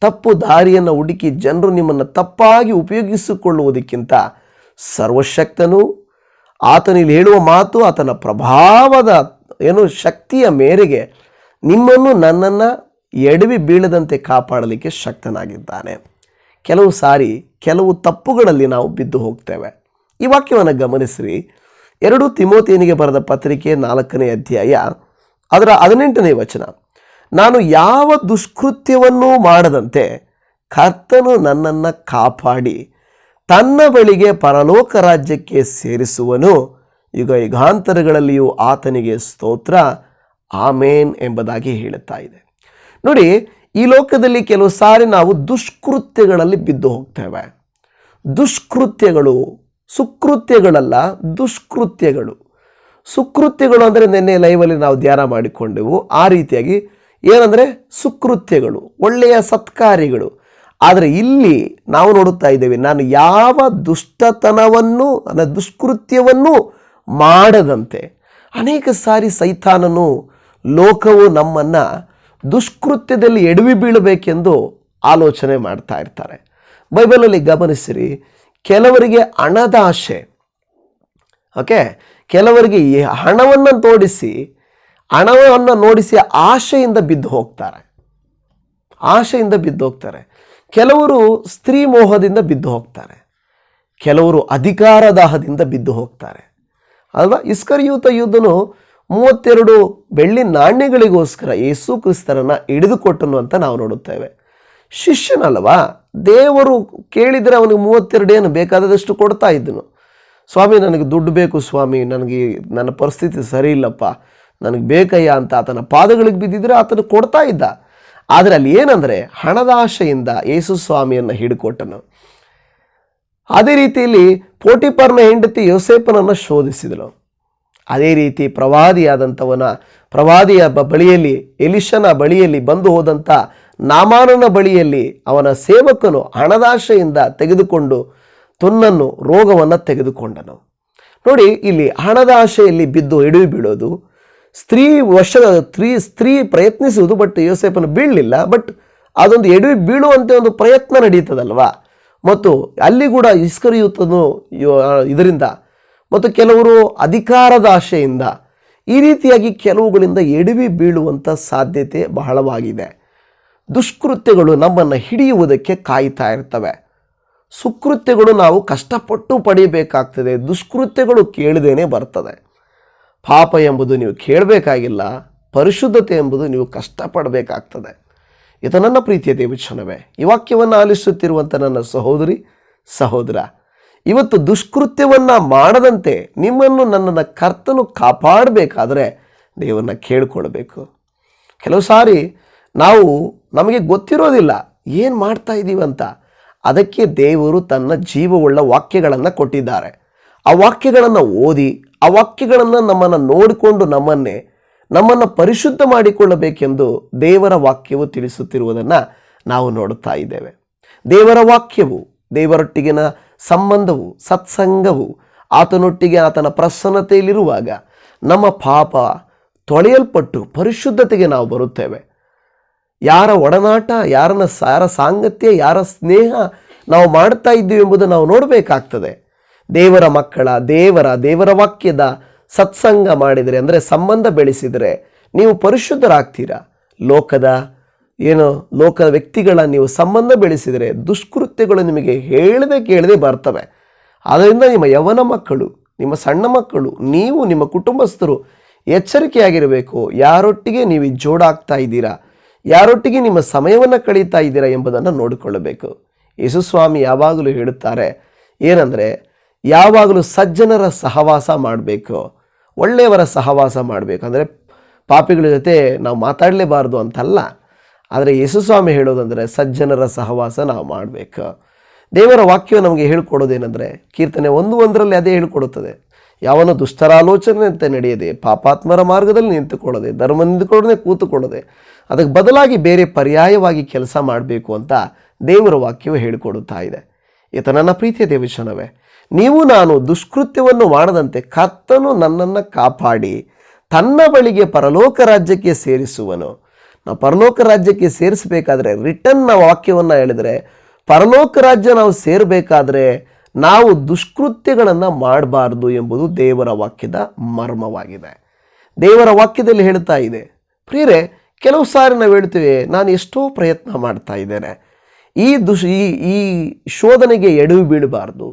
ತಪ್ಪು ದಾರಿಯನ್ನು ಹುಡುಕಿ ಜನರು ನಿಮ್ಮನ್ನು ತಪ್ಪಾಗಿ ಉಪಯೋಗಿಸಿಕೊಳ್ಳುವುದಕ್ಕಿಂತ ಸರ್ವಶಕ್ತನು. ಆತನಲ್ಲಿ ಹೇಳುವ ಮಾತು ಆತನ ಪ್ರಭಾವದ ಏನು ಶಕ್ತಿಯ ಮೇರೆಗೆ ನಿಮ್ಮನ್ನು ನನ್ನನ್ನು ಎಡವಿ ಬೀಳದಂತೆ ಕಾಪಾಡಲಿಕ್ಕೆ ಶಕ್ತನಾಗಿದ್ದಾನೆ. ಕೆಲವು ಸಾರಿ ಕೆಲವು ತಪ್ಪುಗಳಲ್ಲಿ ನಾವು ಬಿದ್ದು ಹೋಗ್ತೇವೆ. ಈ ವಾಕ್ಯವನ್ನು ಗಮನಿಸಿರಿ. ಎರಡು ತಿಮೋತಿಯನಿಗೆ ಬರೆದ ಪತ್ರಿಕೆ ನಾಲ್ಕನೇ ಅಧ್ಯಾಯ, ಅದರ ಹದಿನೆಂಟನೇ ವಚನ. ನಾನು ಯಾವ ದುಷ್ಕೃತ್ಯವನ್ನೂ ಮಾಡದಂತೆ ಕರ್ತನು ನನ್ನನ್ನು ಕಾಪಾಡಿ, ತನ್ನ ಬಳಿಗೆ ಪರಲೋಕ ರಾಜ್ಯಕ್ಕೆ ಸೇರಿಸುವನು. ಯುಗ ಯುಗಾಂತರಗಳಲ್ಲಿಯೂ ಆತನಿಗೆ ಸ್ತೋತ್ರ, ಆಮೇನ್ ಎಂಬುದಾಗಿ ಹೇಳುತ್ತಾ ಇದೆ. ನೋಡಿ, ಈ ಲೋಕದಲ್ಲಿ ಕೆಲವು ಸಾರಿ ನಾವು ದುಷ್ಕೃತ್ಯಗಳಲ್ಲಿ ಬಿದ್ದು ಹೋಗ್ತೇವೆ. ದುಷ್ಕೃತ್ಯಗಳು ಸುಕೃತ್ಯಗಳಲ್ಲ, ದುಷ್ಕೃತ್ಯಗಳು. ಸುಕೃತ್ಯಗಳು ಅಂದರೆ ನಿನ್ನೆ ಲೈವಲ್ಲಿ ನಾವು ಧ್ಯಾನ ಮಾಡಿಕೊಂಡೆವು. ಆ ರೀತಿಯಾಗಿ ಏನಂದರೆ ಸುಕೃತ್ಯಗಳು, ಒಳ್ಳೆಯ ಸತ್ಕಾರ್ಯಗಳು. ಆದರೆ ಇಲ್ಲಿ ನಾವು ನೋಡುತ್ತಾ ಇದ್ದೇವೆ, ನಾನು ಯಾವ ದುಷ್ಟತನವನ್ನು ಅಂದರೆ ದುಷ್ಕೃತ್ಯವನ್ನು ಮಾಡದಂತೆ. ಅನೇಕ ಸಾರಿ ಸೈತಾನನು ಲೋಕವು ನಮ್ಮನ್ನು ದುಷ್ಕೃತ್ಯದಲ್ಲಿ ಎಡವಿ ಬೀಳಬೇಕೆಂದು ಆಲೋಚನೆ ಮಾಡ್ತಾ ಇರ್ತಾರೆ. ಬೈಬಲಲ್ಲಿ ಗಮನಿಸಿರಿ ಕೆಲವರಿಗೆ ಹಣದ ಆಶೆ. ಓಕೆ ಕೆಲವರಿಗೆ ಹಣವನ್ನು ತೋಡಿಸಿ, ಹಣವನ್ನು ನೋಡಿಸಿ ಆಶೆಯಿಂದ ಬಿದ್ದು ಹೋಗ್ತಾರೆ. ಆಶೆಯಿಂದ ಬಿದ್ದು ಹೋಗ್ತಾರೆ. ಕೆಲವರು ಸ್ತ್ರೀ ಮೋಹದಿಂದ ಬಿದ್ದು ಹೋಗ್ತಾರೆ. ಕೆಲವರು ಅಧಿಕಾರದಾಹದಿಂದ ಬಿದ್ದು ಹೋಗ್ತಾರೆ. ಅಲ್ವಾ? ಇಸ್ಕರಿಯೂತ ಯುದ್ಧನು ಮೂವತ್ತೆರಡು ಬೆಳ್ಳಿ ನಾಣ್ಯಗಳಿಗೋಸ್ಕರ ಯೇಸು ಕ್ರಿಸ್ತರನ್ನು ಹಿಡಿದುಕೊಟ್ಟನು ಅಂತ ನಾವು ನೋಡುತ್ತೇವೆ. ಶಿಷ್ಯನಲ್ವಾ? ದೇವರು ಕೇಳಿದರೆ ಅವನಿಗೆ ಮೂವತ್ತೆರಡು ಏನು ಬೇಕಾದಷ್ಟು ಕೊಡ್ತಾ ಇದ್ದನು. ಸ್ವಾಮಿ, ನನಗೆ ದುಡ್ಡು ಬೇಕು ಸ್ವಾಮಿ, ನನಗೆ ನನ್ನ ಪರಿಸ್ಥಿತಿ ಸರಿ ಇಲ್ಲಪ್ಪ, ನನಗೆ ಬೇಕಯ್ಯ ಅಂತ ಆತನ ಪಾದಗಳಿಗೆ ಬಿದ್ದಿದ್ರೆ ಆತನ ಕೊಡ್ತಾ ಇದ್ದ. ಆದರೆ ಅಲ್ಲಿ ಏನಂದರೆ ಹಣದ ಆಶೆಯಿಂದ ಯೇಸು ಸ್ವಾಮಿಯನ್ನು ಹಿಡ್ಕೊಟ್ಟನು. ಅದೇ ರೀತಿಯಲ್ಲಿ ಪೋಟಿಪರ್ನ ಹೆಂಡತಿ ಯೋಸೇಪನನ್ನು ಶೋಧಿಸಿದಳು. ಅದೇ ರೀತಿ ಪ್ರವಾದಿಯಾದಂಥವನ, ಪ್ರವಾದಿಯ ಬಳಿಯಲ್ಲಿ ಎಲಿಶನ ಬಳಿಯಲ್ಲಿ ಬಂದು ಹೋದಂಥ ನಾಮಾನನ ಬಳಿಯಲ್ಲಿ ಅವನ ಸೇವಕನು ಹಣದಾಶೆಯಿಂದ ತೆಗೆದುಕೊಂಡು ತುನ್ನನ್ನು ರೋಗವನ್ನು ತೆಗೆದುಕೊಂಡನು. ನೋಡಿ, ಇಲ್ಲಿ ಹಣದ ಆಶೆಯಲ್ಲಿ ಬಿದ್ದು ಎಡವಿ ಬೀಳೋದು, ಸ್ತ್ರೀ ವಶದ ಸ್ತ್ರೀ ಸ್ತ್ರೀ ಪ್ರಯತ್ನಿಸುವುದು, ಬಟ್ ಯೋಸೇಪನು ಬೀಳಲಿಲ್ಲ, ಬಟ್ ಅದೊಂದು ಎಡವಿ ಬೀಳುವಂತೆ ಒಂದು ಪ್ರಯತ್ನ ನಡೀತದಲ್ವಾ? ಮತ್ತು ಅಲ್ಲಿ ಕೂಡ ಇಸ್ಕರಿಯುತ್ತನು ಇದರಿಂದ, ಮತ್ತು ಕೆಲವರು ಅಧಿಕಾರದ ಆಶೆಯಿಂದ ಈ ರೀತಿಯಾಗಿ ಕೆಲವುಗಳಿಂದ ಎಡವಿ ಬೀಳುವಂಥ ಸಾಧ್ಯತೆ ಬಹಳವಾಗಿದೆ. ದುಷ್ಕೃತ್ಯಗಳು ನಮ್ಮನ್ನು ಹಿಡಿಯುವುದಕ್ಕೆ ಕಾಯ್ತಾ ಇರ್ತವೆ. ಸುಕೃತ್ಯಗಳು ನಾವು ಕಷ್ಟಪಟ್ಟು ಪಡೆಯಬೇಕಾಗ್ತದೆ ದುಷ್ಕೃತ್ಯಗಳು ಕೇಳದೇನೆ ಬರ್ತದೆ. ಪಾಪ ಎಂಬುದು ನೀವು ಕೇಳಬೇಕಾಗಿಲ್ಲ, ಪರಿಶುದ್ಧತೆ ಎಂಬುದು ನೀವು ಕಷ್ಟಪಡಬೇಕಾಗ್ತದೆ. ಇದು ನನ್ನ ಪ್ರೀತಿಯ ದೇವಚನವೇ ಈ ವಾಕ್ಯವನ್ನು ಆಲಿಸುತ್ತಿರುವಂಥ ನನ್ನ ಸಹೋದರಿ, ಸಹೋದರ, ಇವತ್ತು ದುಷ್ಕೃತ್ಯವನ್ನು ಮಾಡದಂತೆ ನಿಮ್ಮನ್ನು ನನ್ನನ್ನು ಕರ್ತನು ಕಾಪಾಡಬೇಕಾದರೆ ದೇವನ್ನ ಕೇಳಿಕೊಳ್ಬೇಕು. ಕೆಲವು ಸಾರಿ ನಾವು ನಮಗೆ ಗೊತ್ತಿರೋದಿಲ್ಲ, ಏನು ಮಾಡ್ತಾ ಇದ್ದೀವಿ ಅಂತ. ಅದಕ್ಕೆ ದೇವರು ತನ್ನ ಜೀವವುಳ್ಳ ವಾಕ್ಯಗಳನ್ನು ಕೊಟ್ಟಿದ್ದಾರೆ. ಆ ವಾಕ್ಯಗಳನ್ನು ಓದಿ, ಆ ವಾಕ್ಯಗಳನ್ನು ನಮ್ಮನ್ನು ನೋಡಿಕೊಂಡು ನಮ್ಮನ್ನೇ, ನಮ್ಮನ್ನು ಪರಿಶುದ್ಧ ಮಾಡಿಕೊಳ್ಳಬೇಕೆಂದು ದೇವರ ವಾಕ್ಯವು ತಿಳಿಸುತ್ತಿರುವುದನ್ನು ನಾವು ನೋಡುತ್ತಾ ಇದ್ದೇವೆ. ದೇವರ ವಾಕ್ಯವು, ದೇವರೊಟ್ಟಿಗಿನ ಸಂಬಂಧವು, ಸತ್ಸಂಗವು, ಆತನೊಟ್ಟಿಗೆ ಆತನ ಪ್ರಸನ್ನತೆಯಲ್ಲಿರುವಾಗ ನಮ್ಮ ಪಾಪ ತೊಳೆಯಲ್ಪಟ್ಟು ಪರಿಶುದ್ಧತೆಗೆ ನಾವು ಬರುತ್ತೇವೆ. ಯಾರ ಒಡನಾಟ ಯಾರನ್ನ ಯಾರ ಸಾಂಗತ್ಯ, ಯಾರ ಸ್ನೇಹ ನಾವು ಮಾಡ್ತಾ ಇದ್ದೀವಿ ಎಂಬುದು ನಾವು ನೋಡಬೇಕಾಗ್ತದೆ. ದೇವರ ಮಕ್ಕಳ, ದೇವರ ದೇವರ ವಾಕ್ಯದ ಸತ್ಸಂಗ ಮಾಡಿದರೆ, ಅಂದರೆ ಸಂಬಂಧ ಬೆಳೆಸಿದರೆ ನೀವು ಪರಿಶುದ್ಧರಾಗ್ತೀರಾ? ಲೋಕದ, ಏನು, ಲೋಕದ ವ್ಯಕ್ತಿಗಳ ನೀವು ಸಂಬಂಧ ಬೆಳೆಸಿದರೆ ದುಷ್ಕೃತ್ಯಗಳು ನಿಮಗೆ ಹೇಳದೆ ಕೇಳದೆ ಬರ್ತವೆ. ಆದ್ದರಿಂದ ನಿಮ್ಮ ಯವನ ಮಕ್ಕಳು, ನಿಮ್ಮ ಸಣ್ಣ ಮಕ್ಕಳು, ನೀವು ನಿಮ್ಮ ಕುಟುಂಬಸ್ಥರು ಎಚ್ಚರಿಕೆಯಾಗಿರಬೇಕು. ಯಾರೊಟ್ಟಿಗೆ ನೀವು ಜೋಡಾಗ್ತಾ ಇದ್ದೀರಾ? ಯಾರೊಟ್ಟಿಗೆ ನಿಮ್ಮ ಸಮಯವನ್ನು ಕಳೀತಾ ಇದ್ದೀರಾ ಎಂಬುದನ್ನು ನೋಡಿಕೊಳ್ಳಬೇಕು. ಯೇಸುಸ್ವಾಮಿ ಯಾವಾಗಲೂ ಹೇಳುತ್ತಾರೆ, ಏನಂದರೆ, ಯಾವಾಗಲೂ ಸಜ್ಜನರ ಸಹವಾಸ ಮಾಡಬೇಕು, ಒಳ್ಳೆಯವರ ಸಹವಾಸ ಮಾಡಬೇಕು. ಅಂದರೆ, ಪಾಪಿಗಳ ಜೊತೆ ನಾವು ಮಾತಾಡಲೇಬಾರ್ದು ಅಂತಲ್ಲ. ಆದರೆ, ಯೇಸುಸ್ವಾಮಿ ಹೇಳೋದಂದರೆ, ಸಜ್ಜನರ ಸಹವಾಸ ನಾವು ಮಾಡಬೇಕು. ದೇವರ ವಾಕ್ಯ ನಮಗೆ ಹೇಳ್ಕೊಡೋದೇನೆಂದರೆ, ಕೀರ್ತನೆ ಒಂದು ಒಂದರಲ್ಲಿ ಅದೇ ಹೇಳಿಕೊಡುತ್ತದೆ. ಯಾವನು ದುಷ್ಟರಾಲೋಚನೆ ಅಂತ ನಡೆಯದೆ, ಪಾಪಾತ್ಮರ ಮಾರ್ಗದಲ್ಲಿ ನಿಂತುಕೊಳ್ಳದೆ ಧರ್ಮ ನಿಂತುಕೊಳ್ಳದೆ ಕೂತುಕೊಳ್ಳದೆ ಅದಕ್ಕೆ ಬದಲಾಗಿ ಬೇರೆ ಪರ್ಯಾಯವಾಗಿ ಕೆಲಸ ಮಾಡಬೇಕು ಅಂತ ದೇವರ ವಾಕ್ಯವು ಹೇಳಿಕೊಡುತ್ತಾ ಇದೆ. ಈತ ನನ್ನ ಪ್ರೀತಿಯ ದೇವಶನವೇ ನೀವು ನಾನು ದುಷ್ಕೃತ್ಯವನ್ನು ಮಾಡದಂತೆ ಕತ್ತನು ನನ್ನನ್ನು ಕಾಪಾಡಿ ತನ್ನ ಬಳಿಗೆ ಪರಲೋಕ ರಾಜ್ಯಕ್ಕೆ ಸೇರಿಸುವನು. ನಾವು ಪರಲೋಕ ರಾಜ್ಯಕ್ಕೆ ಸೇರಿಸಬೇಕಾದ್ರೆ ರಿಟರ್ನ್ ನಾವು ವಾಕ್ಯವನ್ನು ಹೇಳಿದರೆ, ಪರಲೋಕ ರಾಜ್ಯ ನಾವು ಸೇರಬೇಕಾದ್ರೆ ನಾವು ದುಷ್ಕೃತ್ಯಗಳನ್ನು ಮಾಡಬಾರ್ದು ಎಂಬುದು ದೇವರ ವಾಕ್ಯದ ಮರ್ಮವಾಗಿದೆ. ದೇವರ ವಾಕ್ಯದಲ್ಲಿ ಹೇಳ್ತಾ ಇದೆ, ಪ್ರಿಯರೇ ಕೆಲವು ಸಾರಿ ನಾವು ಹೇಳ್ತೀವಿ, ನಾನು ಎಷ್ಟೋ ಪ್ರಯತ್ನ ಮಾಡ್ತಾ ಇದ್ದೇನೆ. ಈ ದುಷ್, ಈ ಈ ಶೋಧನೆಗೆ ಎಡವಿ ಬೀಳಬಾರ್ದು.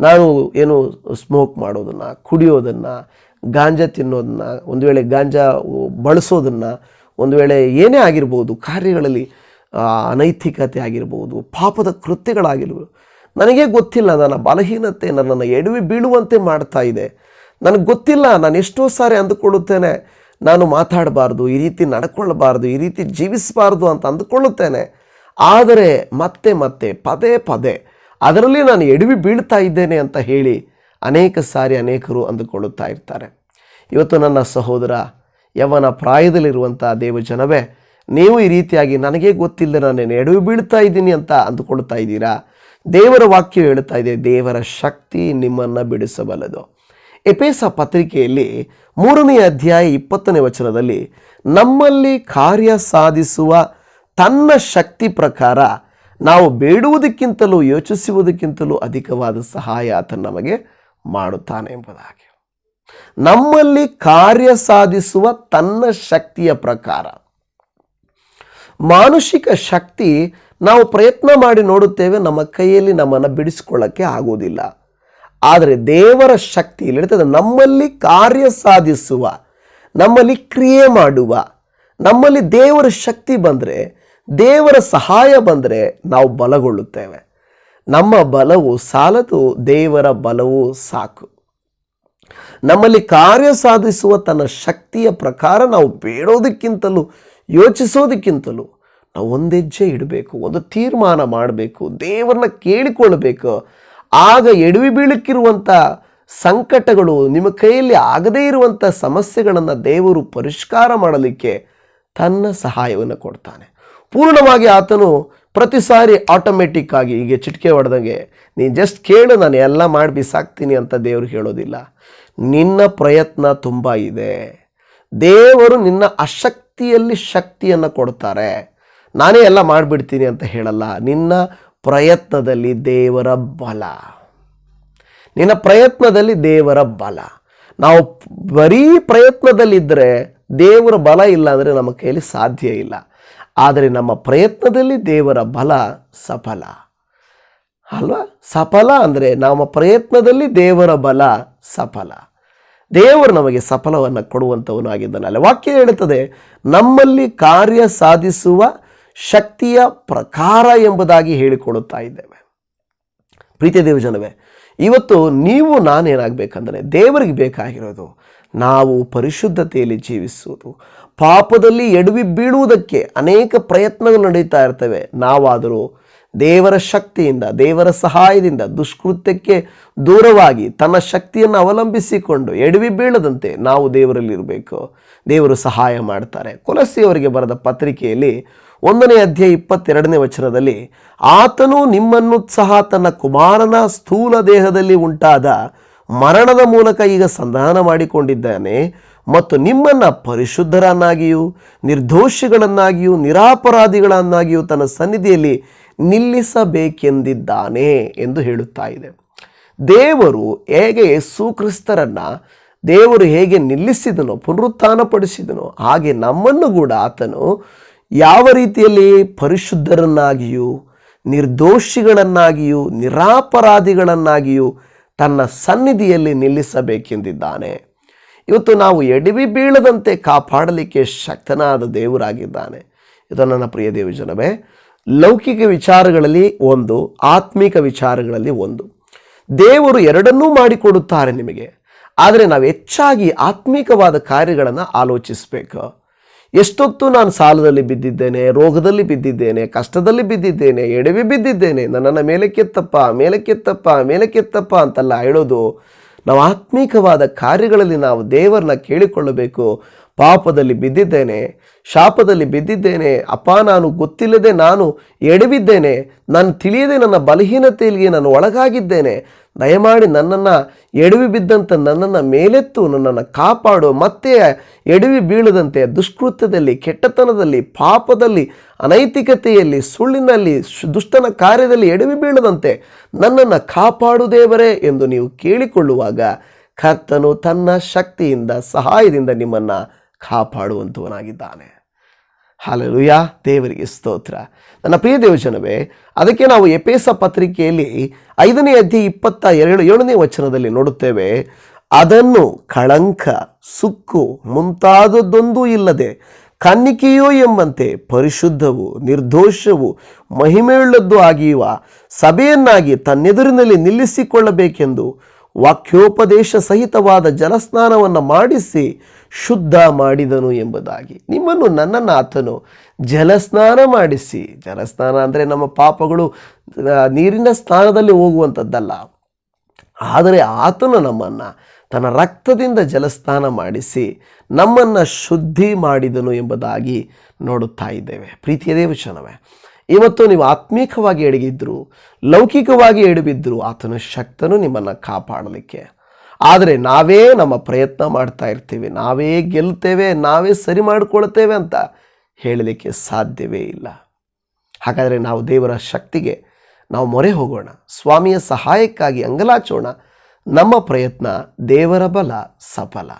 ನಾನು ಏನು ಸ್ಮೋಕ್ ಮಾಡೋದನ್ನು, ಕುಡಿಯೋದನ್ನು, ಗಾಂಜಾ ತಿನ್ನೋದನ್ನು, ಒಂದು ವೇಳೆ ಗಾಂಜಾ ಬಳಸೋದನ್ನು, ಒಂದು ವೇಳೆ ಏನೇ ಆಗಿರ್ಬೋದು, ಕಾರ್ಯಗಳಲ್ಲಿ ಅನೈತಿಕತೆ ಆಗಿರ್ಬೋದು, ಪಾಪದ ಕೃತ್ಯಗಳಾಗಿರ್ಬೋದು, ನನಗೆ ಗೊತ್ತಿಲ್ಲ, ನನ್ನ ಬಲಹೀನತೆ ನನ್ನನ್ನು ಎಡವಿ ಬೀಳುವಂತೆ ಮಾಡ್ತಾ ಇದೆ. ನನಗೆ ಗೊತ್ತಿಲ್ಲ, ನಾನು ಎಷ್ಟೋ ಸಾರಿ ಅಂದುಕೊಳ್ಳುತ್ತೇನೆ. ನಾನು ಮಾತಾಡಬಾರ್ದು, ಈ ರೀತಿ ನಡ್ಕೊಳ್ಳಬಾರ್ದು ಈ ರೀತಿ ಜೀವಿಸಬಾರ್ದು ಅಂತ ಅಂದುಕೊಳ್ಳುತ್ತೇನೆ. ಆದರೆ ಮತ್ತೆ ಮತ್ತೆ, ಪದೇ ಪದೇ, ಅದರಲ್ಲಿ ನಾನು ಎಡವಿ ಬೀಳ್ತಾ ಇದ್ದೇನೆ ಅಂತ ಹೇಳಿ ಅನೇಕ ಸಾರಿ ಅನೇಕರು ಅಂದುಕೊಳ್ಳುತ್ತಾ ಇರ್ತಾರೆ. ಇವತ್ತು ನನ್ನ ಸಹೋದರ, ಯವನ ಪ್ರಾಯದಲ್ಲಿರುವಂಥ ದೇವಜನವೇ, ನೀವು ಈ ರೀತಿಯಾಗಿ ನನಗೇ ಗೊತ್ತಿಲ್ಲ ನಾನು ಎಡವಿ ಬೀಳ್ತಾ ಇದ್ದೀನಿ ಅಂತ ಅಂದುಕೊಳ್ತಾ ಇದ್ದೀರಾ? ದೇವರ ವಾಕ್ಯ ಹೇಳ್ತಾ ಇದೆ, ದೇವರ ಶಕ್ತಿ ನಿಮ್ಮನ್ನು ಬಿಡಿಸಬಲ್ಲದು. ಎಪೇಸ ಪತ್ರಿಕೆಯಲ್ಲಿ ಮೂರನೇ ಅಧ್ಯಾಯ ಇಪ್ಪತ್ತನೇ ವಚನದಲ್ಲಿ, ನಮ್ಮಲ್ಲಿ ಕಾರ್ಯ ಸಾಧಿಸುವ ತನ್ನ ಶಕ್ತಿ ಪ್ರಕಾರ ನಾವು ಬೇಡುವುದಕ್ಕಿಂತಲೂ ಯೋಚಿಸುವುದಕ್ಕಿಂತಲೂ ಅಧಿಕವಾದ ಸಹಾಯ ಆತ ನಮಗೆ ಮಾಡುತ್ತಾನೆ ಎಂಬುದಾಗಿ. ನಮ್ಮಲ್ಲಿ ಕಾರ್ಯ ಸಾಧಿಸುವ ತನ್ನ ಶಕ್ತಿಯ ಪ್ರಕಾರ. ಮಾನುಷಿಕ ಶಕ್ತಿ ನಾವು ಪ್ರಯತ್ನ ಮಾಡಿ ನೋಡುತ್ತೇವೆ, ನಮ್ಮ ಕೈಯಲ್ಲಿ ನಮ್ಮನ್ನು ಬಿಡಿಸಿಕೊಳ್ಳಕ್ಕೆ ಆಗುವುದಿಲ್ಲ. ಆದರೆ ದೇವರ ಶಕ್ತಿ ಇಲ್ಲಿ ಹೇಳ್ತದೆ ನಮ್ಮಲ್ಲಿ ಕಾರ್ಯ ಸಾಧಿಸುವ, ನಮ್ಮಲ್ಲಿ ಕ್ರಿಯೆ ಮಾಡುವ, ನಮ್ಮಲ್ಲಿ ದೇವರ ಶಕ್ತಿ ಬಂದರೆ, ದೇವರ ಸಹಾಯ ಬಂದರೆ ನಾವು ಬಲಗೊಳ್ಳುತ್ತೇವೆ. ನಮ್ಮ ಬಲವು ಸಾಲದು, ದೇವರ ಬಲವು ಸಾಕು. ನಮ್ಮಲ್ಲಿ ಕಾರ್ಯ ಸಾಧಿಸುವ ತನ್ನ ಶಕ್ತಿಯ ಪ್ರಕಾರ ನಾವು ಬೇಡೋದಕ್ಕಿಂತಲೂ, ಯೋಚಿಸೋದಕ್ಕಿಂತಲೂ ನಾವು ಒಂದು ಹೆಜ್ಜೆ ಇಡಬೇಕು, ಒಂದು ತೀರ್ಮಾನ ಮಾಡಬೇಕು, ದೇವರನ್ನ ಕೇಳಿಕೊಳ್ಳಬೇಕು ಆಗ ಎಡವಿ ಬೀಳಕ್ಕಿರುವಂಥ ಸಂಕಟಗಳು ನಿಮ್ಮ ಕೈಯಲ್ಲಿ ಆಗದೇ ಇರುವಂಥ ಸಮಸ್ಯೆಗಳನ್ನು ದೇವರು ಪರಿಷ್ಕಾರ ಮಾಡಲಿಕ್ಕೆ ತನ್ನ ಸಹಾಯವನ್ನು ಕೊಡ್ತಾನೆ. ಪೂರ್ಣವಾಗಿ ಆತನು ಪ್ರತಿ ಸಾರಿ ಆಟೋಮೆಟಿಕ್ ಆಗಿ ಹೀಗೆ ಚಿಟಿಕೆ ಹೊಡೆದಂಗೆ ನೀನು ಜಸ್ಟ್ ಕೇಳು, ನಾನು ಎಲ್ಲ ಮಾಡಿ ಬಿಸಾಕ್ತೀನಿ ಅಂತ ದೇವರು ಹೇಳೋದಿಲ್ಲ. ನಿನ್ನ ಪ್ರಯತ್ನ ತುಂಬ ಇದೆ. ದೇವರು ನಿನ್ನ ಅಶಕ್ತಿಯಲ್ಲಿ ಶಕ್ತಿಯನ್ನು ಕೊಡ್ತಾರೆ. ನಾನೇ ಎಲ್ಲ ಮಾಡಿಬಿಡ್ತೀನಿ ಅಂತ ಹೇಳಲ್ಲ. ನಿನ್ನ ಪ್ರಯತ್ನದಲ್ಲಿ ದೇವರ ಬಲ. ನಿನ್ನ ಪ್ರಯತ್ನದಲ್ಲಿ ದೇವರ ಬಲ. ನಾವು ಬರೀ ಪ್ರಯತ್ನದಲ್ಲಿದ್ದರೆ ದೇವರ ಬಲ ಇಲ್ಲ ಅಂದರೆ ನಮ್ಮ ಕೈಯಲ್ಲಿ ಸಾಧ್ಯ ಇಲ್ಲ. ಆದರೆ ನಮ್ಮ ಪ್ರಯತ್ನದಲ್ಲಿ ದೇವರ ಬಲ ಸಫಲ. ಅಲ್ವಾ? ಸಫಲ ಅಂದರೆ ನಮ್ಮ ಪ್ರಯತ್ನದಲ್ಲಿ ದೇವರ ಬಲ ಸಫಲ. ದೇವರು ನಮಗೆ ಸಫಲವನ್ನು ಕೊಡುವಂಥವನು ಆಗಿದ್ದಾನಲ್ಲ ವಾಕ್ಯ ಹೇಳುತ್ತದೆ, ನಮ್ಮಲ್ಲಿ ಕಾರ್ಯ ಸಾಧಿಸುವ ಶಕ್ತಿಯ ಪ್ರಕಾರ ಎಂಬುದಾಗಿ ಹೇಳಿಕೊಡುತ್ತಾ ಇದ್ದೇವೆ. ಪ್ರೀತಿಯ ದೇವಜನವೇ ಇವತ್ತು ನೀವು ನಾನೇನಾಗಬೇಕಂದ್ರೆ ದೇವರಿಗೆ ಬೇಕಾಗಿರೋದು ನಾವು ಪರಿಶುದ್ಧತೆಯಲ್ಲಿ ಜೀವಿಸುವುದು. ಪಾಪದಲ್ಲಿ ಎಡವಿ ಬೀಳುವುದಕ್ಕೆ ಅನೇಕ ಪ್ರಯತ್ನಗಳು ನಡೀತಾ ಇರ್ತವೆ. ನಾವಾದರೂ ದೇವರ ಶಕ್ತಿಯಿಂದ, ದೇವರ ಸಹಾಯದಿಂದ, ದುಷ್ಕೃತ್ಯಕ್ಕೆ ದೂರವಾಗಿ ತನ್ನ ಶಕ್ತಿಯನ್ನು ಅವಲಂಬಿಸಿಕೊಂಡು ಎಡವಿ ಬೀಳದಂತೆ ನಾವು ದೇವರಲ್ಲಿ ಇರಬೇಕು ದೇವರು ಸಹಾಯ ಮಾಡ್ತಾರೆ. ಕೊಲಸಿಯವರಿಗೆ ಬರೆದ ಪತ್ರಿಕೆಯಲ್ಲಿ ಒಂದನೇ ಅಧ್ಯಾಯ ಇಪ್ಪತ್ತೆರಡನೇ ವಚನದಲ್ಲಿ, ಆತನು ನಿಮ್ಮನ್ನು ಸಹ ತನ್ನ ಕುಮಾರನ ಸ್ಥೂಲ ದೇಹದಲ್ಲಿ ಉಂಟಾದ ಮರಣದ ಮೂಲಕ ಈಗ ಸಂಧಾನ ಮಾಡಿಕೊಂಡಿದ್ದಾನೆ ಮತ್ತು ನಿಮ್ಮನ್ನ ಪರಿಶುದ್ಧರನ್ನಾಗಿಯೂ, ನಿರ್ದೋಷಿಗಳನ್ನಾಗಿಯೂ, ನಿರಾಪರಾಧಿಗಳನ್ನಾಗಿಯೂ ತನ್ನ ಸನ್ನಿಧಿಯಲ್ಲಿ ನಿಲ್ಲಿಸಬೇಕೆಂದಿದ್ದಾನೆ ಎಂದು ಹೇಳುತ್ತಾ ಇದೆ. ದೇವರು ಹೇಗೆ ಯೇಸು ಕ್ರಿಸ್ತರನ್ನ, ದೇವರು ಹೇಗೆ ನಿಲ್ಲಿಸಿದನೋ, ಪುನರುತ್ಥಾನಪಡಿಸಿದನೋ, ಹಾಗೆ ನಮ್ಮನ್ನು ಕೂಡ ಆತನು ಯಾವ ರೀತಿಯಲ್ಲಿ ಪರಿಶುದ್ಧರನ್ನಾಗಿಯೂ, ನಿರ್ದೋಷಿಗಳನ್ನಾಗಿಯೂ, ನಿರಾಪರಾಧಿಗಳನ್ನಾಗಿಯೂ ತನ್ನ ಸನ್ನಿಧಿಯಲ್ಲಿ ನಿಲ್ಲಿಸಬೇಕೆಂದಿದ್ದಾನೆ. ಇವತ್ತು ನಾವು ಎಡವಿ ಬೀಳದಂತೆ ಕಾಪಾಡಲಿಕ್ಕೆ ಶಕ್ತನಾದ ದೇವರಾಗಿದ್ದಾನೆ. ಇದು ನನ್ನ ಪ್ರಿಯ ದೇವಜನವೇ ಲೌಕಿಕ ವಿಚಾರಗಳಲ್ಲಿ ಒಂದು, ಆತ್ಮಿಕ ವಿಚಾರಗಳಲ್ಲಿ ಒಂದು. ದೇವರು ಎರಡನ್ನೂ ಮಾಡಿಕೊಡುತ್ತಾರೆ ನಿಮಗೆ. ಆದರೆ ನಾವು ಹೆಚ್ಚಾಗಿ ಆತ್ಮಿಕವಾದ ಕಾರ್ಯಗಳನ್ನು ಆಲೋಚಿಸಬೇಕು. ಎಷ್ಟೊತ್ತು ನಾನು ಸಾಲದಲ್ಲಿ ಬಿದ್ದಿದ್ದೇನೆ, ರೋಗದಲ್ಲಿ ಬಿದ್ದಿದ್ದೇನೆ, ಕಷ್ಟದಲ್ಲಿ ಬಿದ್ದಿದ್ದೇನೆ, ಎಡವಿ ಬಿದ್ದಿದ್ದೇನೆ, ನನ್ನನ್ನು ಮೇಲಕ್ಕೆತ್ತಪ್ಪ ಮೇಲಕ್ಕೆತ್ತಪ್ಪ ಮೇಲಕ್ಕೆತ್ತಪ್ಪ ಅಂತೆಲ್ಲ ಹೇಳೋದು ನಾವು ಆತ್ಮೀಕವಾದ ಕಾರ್ಯಗಳಲ್ಲಿ ನಾವು ದೇವರನ್ನ ಕೇಳಿಕೊಳ್ಳಬೇಕು. ಪಾಪದಲ್ಲಿ ಬಿದ್ದಿದ್ದೇನೆ, ಶಾಪದಲ್ಲಿ ಬಿದ್ದಿದ್ದೇನೆ, ಅಪ್ಪ ನಾನು ಗೊತ್ತಿಲ್ಲದೆ ನಾನು ಎಡವಿದ್ದೇನೆ, ನಾನು ತಿಳಿಯದೆ ನನ್ನ ಬಲಹೀನತೆಯಲ್ಲಿ ನಾನು ಒಳಗಾಗಿದ್ದೇನೆ ದಯಮಾಡಿ ನನ್ನನ್ನು ಎಡವಿ ಬಿದ್ದಂಥ ನನ್ನನ್ನು ಮೇಲೆತ್ತು, ನನ್ನನ್ನು ಕಾಪಾಡು. ಮತ್ತೆ ಎಡವಿ ಬೀಳದಂತೆ ದುಷ್ಕೃತ್ಯದಲ್ಲಿ, ಕೆಟ್ಟತನದಲ್ಲಿ, ಪಾಪದಲ್ಲಿ, ಅನೈತಿಕತೆಯಲ್ಲಿ, ಸುಳ್ಳಿನಲ್ಲಿ, ದುಷ್ಟನ ಕಾರ್ಯದಲ್ಲಿ ಎಡವಿ ಬೀಳದಂತೆ ನನ್ನನ್ನು ಕಾಪಾಡು ದೇವರೇ ಎಂದು ನೀವು ಕೇಳಿಕೊಳ್ಳುವಾಗ ಕರ್ತನು ತನ್ನ ಶಕ್ತಿಯಿಂದ, ಸಹಾಯದಿಂದ ನಿಮ್ಮನ್ನು ಕಾಪಾಡುವಂಥವನಾಗಿದ್ದಾನೆ ಹಾಲೆಲುಯ, ದೇವರಿಗೆ ಸ್ತೋತ್ರ. ನನ್ನ ಪ್ರಿಯ ದೇವಜನವೇ, ಅದಕ್ಕೆ ನಾವು ಎಪೇಸ ಪತ್ರಿಕೆಯಲ್ಲಿ ಐದನೇ ಅಧ್ಯಾಯ ಇಪ್ಪತ್ತ ಎರಡು, ಏಳನೇ ವಚನದಲ್ಲಿ ನೋಡುತ್ತೇವೆ, ಅದನ್ನು ಕಳಂಕ, ಸುಕ್ಕು ಮುಂತಾದದ್ದೊಂದೂ ಇಲ್ಲದೆ ಕನ್ನಿಕೆಯೋ ಎಂಬಂತೆ ಪರಿಶುದ್ಧವು ನಿರ್ದೋಷವು ಮಹಿಮೆಯುಳ್ಳದ್ದು ಆಗಿಯುವ ಸಭೆಯನ್ನಾಗಿ ತನ್ನೆದುರಿನಲ್ಲಿ ನಿಲ್ಲಿಸಿಕೊಳ್ಳಬೇಕೆಂದು ವಾಕ್ಯೋಪದೇಶ ಸಹಿತವಾದ ಜಲಸ್ನಾನವನ್ನು ಮಾಡಿಸಿ ಶುದ್ಧ ಮಾಡಿದನು ಎಂಬುದಾಗಿ. ನಿಮ್ಮನ್ನು ನನ್ನನ್ನು ಆತನು ಜಲಸ್ನಾನ ಮಾಡಿಸಿ. ಜಲಸ್ನಾನ ಅಂದರೆ ನಮ್ಮ ಪಾಪಗಳು ನೀರಿನ ಸ್ನಾನದಲ್ಲಿ ಹೋಗುವಂಥದ್ದಲ್ಲ. ಆದರೆ ಆತನು ನಮ್ಮನ್ನು ತನ್ನ ರಕ್ತದಿಂದ ಜಲಸ್ನಾನ ಮಾಡಿಸಿ ನಮ್ಮನ್ನು ಶುದ್ಧಿ ಮಾಡಿದನು ಎಂಬುದಾಗಿ ನೋಡುತ್ತಾ ಇದ್ದೇವೆ. ಪ್ರೀತಿಯ ದೇವಚನವೇ ಇವತ್ತು ನೀವು ಆತ್ಮೀಕವಾಗಿ ಎಡಗಿದ್ರು, ಲೌಕಿಕವಾಗಿ ಎಡಬಿದ್ರು ಆತನ ಶಕ್ತನು ನಿಮ್ಮನ್ನು ಕಾಪಾಡಲಿಕ್ಕೆ ಆದರೆ ನಾವೇ ನಮ್ಮ ಪ್ರಯತ್ನ ಮಾಡ್ತಾ ಇರ್ತೀವಿ, ನಾವೇ ಗೆಲ್ತೇವೆ, ನಾವೇ ಸರಿ ಮಾಡಿಕೊಳ್ತೇವೆ ಅಂತ ಹೇಳಲಿಕ್ಕೆ ಸಾಧ್ಯವೇ ಇಲ್ಲ. ಹಾಗಾದರೆ ನಾವು ದೇವರ ಶಕ್ತಿಗೆ ನಾವು ಮೊರೆ ಹೋಗೋಣ, ಸ್ವಾಮಿಯ ಸಹಾಯಕ್ಕಾಗಿ ಅಂಗಲಾಚೋಣ. ನಮ್ಮ ಪ್ರಯತ್ನ ದೇವರ ಬಲ ಸಫಲ.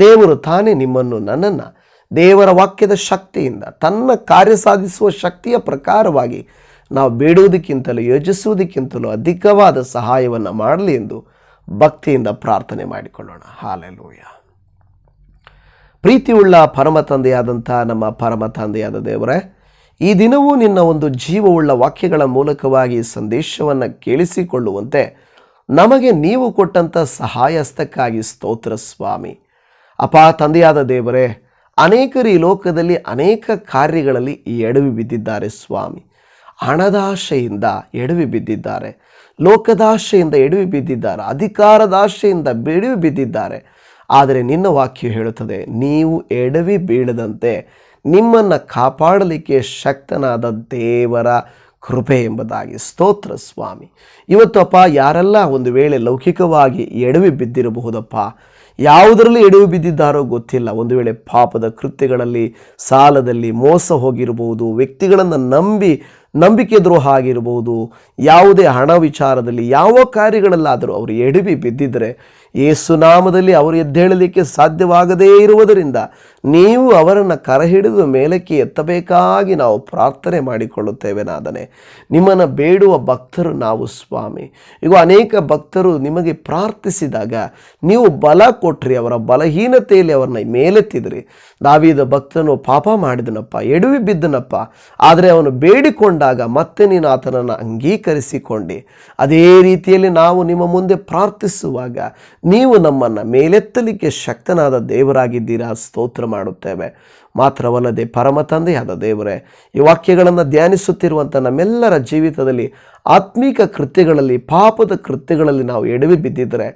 ದೇವರು ತಾನೇ ನಿಮ್ಮನ್ನು ನನ್ನನ್ನು ದೇವರ ವಾಕ್ಯದ ಶಕ್ತಿಯಿಂದ, ತನ್ನ ಕಾರ್ಯ ಸಾಧಿಸುವ ಶಕ್ತಿಯ ಪ್ರಕಾರವಾಗಿ ನಾವು ಬೇಡುವುದಕ್ಕಿಂತಲೂ ಯೋಚಿಸುವುದಕ್ಕಿಂತಲೂ ಅಧಿಕವಾದ ಸಹಾಯವನ್ನು ಮಾಡಲಿ ಎಂದು ಭಕ್ತಿಯಿಂದ ಪ್ರಾರ್ಥನೆ ಮಾಡಿಕೊಳ್ಳೋಣ. ಹಾಲೆಲೂಯ. ಪ್ರೀತಿಯುಳ್ಳ ಪರಮ ತಂದೆಯಾದಂಥ ನಮ್ಮ ಪರಮ ತಂದೆಯಾದ ದೇವರೇ, ಈ ದಿನವೂ ನಿನ್ನ ಒಂದು ಜೀವವುಳ್ಳ ವಾಕ್ಯಗಳ ಮೂಲಕವಾಗಿ ಸಂದೇಶವನ್ನು ಕೇಳಿಸಿಕೊಳ್ಳುವಂತೆ ನಮಗೆ ನೀವು ಕೊಟ್ಟಂಥ ಸಹಾಯಸ್ತಕ್ಕಾಗಿ ಸ್ತೋತ್ರ ಸ್ವಾಮಿ. ಅಪ ತಂದೆಯಾದ ದೇವರೇ, ಅನೇಕರು ಈ ಲೋಕದಲ್ಲಿ ಅನೇಕ ಕಾರ್ಯಗಳಲ್ಲಿ ಎಡವಿ ಬಿದ್ದಿದ್ದಾರೆ ಸ್ವಾಮಿ. ಹಣದಾಶೆಯಿಂದ ಎಡವಿ ಬಿದ್ದಿದ್ದಾರೆ. ಲೋಕದಾಶೆಯಿಂದ ಎಡವಿ ಬಿದ್ದಿದ್ದಾರೆ, ಅಧಿಕಾರದಾಶೆಯಿಂದ ಬೆಡವಿ ಬಿದ್ದಿದ್ದಾರೆ. ಆದರೆ ನಿನ್ನ ವಾಕ್ಯ ಹೇಳುತ್ತದೆ, ನೀವು ಎಡವಿ ಬೀಳದಂತೆ ನಿಮ್ಮನ್ನು ಕಾಪಾಡಲಿಕ್ಕೆ ಶಕ್ತನಾದ ದೇವರ ಕೃಪೆ ಎಂಬುದಾಗಿ. ಸ್ತೋತ್ರ ಸ್ವಾಮಿ. ಇವತ್ತು ಅಪ್ಪ, ಯಾರೆಲ್ಲ ಒಂದು ವೇಳೆ ಲೌಕಿಕವಾಗಿ ಎಡವಿ ಬಿದ್ದಿರಬಹುದಪ್ಪ? ಯಾವುದರಲ್ಲಿ ಎಡವಿ ಬಿದ್ದಿದ್ದಾರೋ ಗೊತ್ತಿಲ್ಲ. ಒಂದು ವೇಳೆ ಪಾಪದ ಕೃತ್ಯಗಳಲ್ಲಿ, ಸಾಲದಲ್ಲಿ ಮೋಸ ಹೋಗಿರಬಹುದು, ವ್ಯಕ್ತಿಗಳನ್ನು ನಂಬಿ ನಂಬಿಕೆ ದ್ರೋಹ ಆಗಿರಬಹುದು ಯಾವುದೇ ಹಣ ವಿಚಾರದಲ್ಲಿ ಯಾವ ಕಾರ್ಯಗಳಲ್ಲಾದರೂ ಅವರು ಎಡವಿ ಬಿದ್ದಿದ್ದರೆ ಏಸುನಾಮದಲ್ಲಿ ಅವರು ಎದ್ದೇಳಲಿಕ್ಕೆ ಸಾಧ್ಯವಾಗದೇ ಇರುವುದರಿಂದ ನೀವು ಅವರನ್ನು ಕರಹಿಡಿದು ಮೇಲಕ್ಕೆ ಎತ್ತಬೇಕಾಗಿ ನಾವು ಪ್ರಾರ್ಥನೆ ಮಾಡಿಕೊಳ್ಳುತ್ತೇವೆ ನಾದನೆ. ನಿಮ್ಮನ್ನು ಬೇಡುವ ಭಕ್ತರು ನಾವು ಸ್ವಾಮಿ. ಈಗ ಅನೇಕ ಭಕ್ತರು ನಿಮಗೆ ಪ್ರಾರ್ಥಿಸಿದಾಗ ನೀವು ಬಲ ಕೊಟ್ರಿ, ಅವರ ಬಲಹೀನತೆಯಲ್ಲಿ ಅವರನ್ನ ಮೇಲೆತ್ತಿದ್ರಿ. ದಾವಿದ ಭಕ್ತನು ಪಾಪ ಮಾಡಿದನಪ್ಪ, ಎಡವಿ ಬಿದ್ದನಪ್ಪ. ಆದರೆ ಅವನು ಬೇಡಿಕೊಂಡಾಗ ಮತ್ತೆ ನೀನು ಆತನನ್ನು ಅಂಗೀಕರಿಸಿಕೊಂಡಿ. ಅದೇ ರೀತಿಯಲ್ಲಿ ನಾವು ನಿಮ್ಮ ಮುಂದೆ ಪ್ರಾರ್ಥಿಸುವಾಗ ನೀವು ನಮ್ಮನ್ನು ಮೇಲೆತ್ತಲಿಕ್ಕೆ ಶಕ್ತನಾದ ದೇವರಾಗಿದ್ದೀರಾ? ಸ್ತೋತ್ರ ಮಾಡುತ್ತೇವೆ. ಮಾತ್ರವಲ್ಲದೆ ಪರಮ ತಂದೆಯಾದ ದೇವರೇ, ಈ ವಾಕ್ಯಗಳನ್ನು ಧ್ಯಾನಿಸುತ್ತಿರುವಂಥ ನಮ್ಮೆಲ್ಲರ ಜೀವಿತದಲ್ಲಿ ಆತ್ಮೀಕ ಕೃತ್ಯಗಳಲ್ಲಿ, ಪಾಪದ ಕೃತ್ಯಗಳಲ್ಲಿ ನಾವು ಎಡವಿ ಬಿದ್ದಿದ್ದರೆ